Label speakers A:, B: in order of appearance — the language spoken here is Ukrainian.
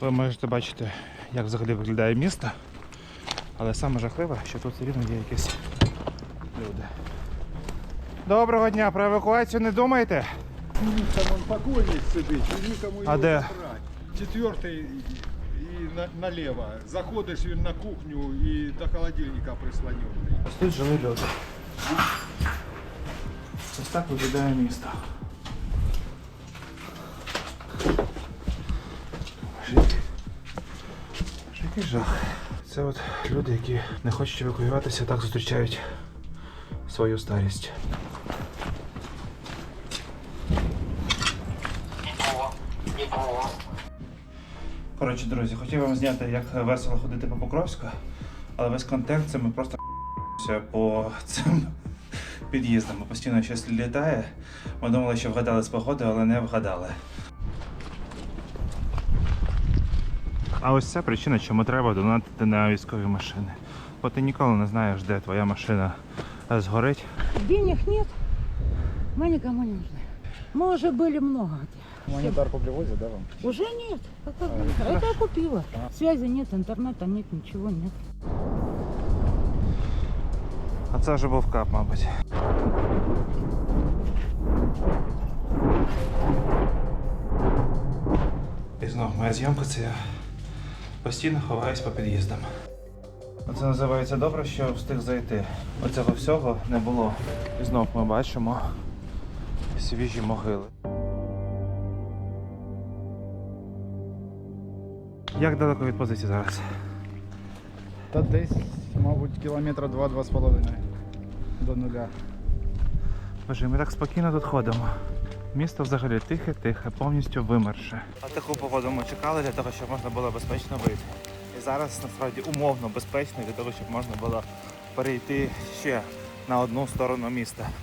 A: Ви можете бачити, як взагалі виглядає місто. Але саме жахливе, що тут все рівно є якісь люди. Доброго дня, про евакуацію не думаєте?
B: Там он покойник сидить, і нікому
A: А
B: його
A: де?
B: забрати. Четвертий і на, наліво. Заходиш він на кухню і до холодильника прислонений.
A: Ось тут жили люди. Ось так виглядає місто. Який жах. Це от люди, які не хочуть евакуюватися, так зустрічають свою старість. Коротше, друзі, хотів вам зняти, як весело ходити по Покровську, але весь контекст це ми просто по цим під'їздам. Постійно щось літає. Ми думали, що вгадали з погоди, але не вгадали. А ось це причина, чому треба донатити на військові машини. Бо ти ніколи не знаєш, де твоя машина е, згорить.
C: Денег нет, мы никому не нужны. Мы уже были много где.
D: Гуманитарку привозят, да, вам?
C: Уже нет. А как бы? Это я купила. Связи нет, интернета нет, ничего нет.
A: А це вже був кап, мабуть. І знов моя зйомка це я постійно ховаюсь по під'їздам. Це називається добре, що встиг зайти. Оцього всього не було. І знов ми бачимо свіжі могили. Як далеко від позиції зараз?
D: Та десь, мабуть, кілометра два-два з половиною до нуля.
A: Боже, ми так спокійно тут ходимо. Місто взагалі тихе-тихе, повністю вимерше. А таку погоду ми чекали для того, щоб можна було безпечно вийти. І зараз насправді умовно безпечно для того, щоб можна було перейти ще на одну сторону міста.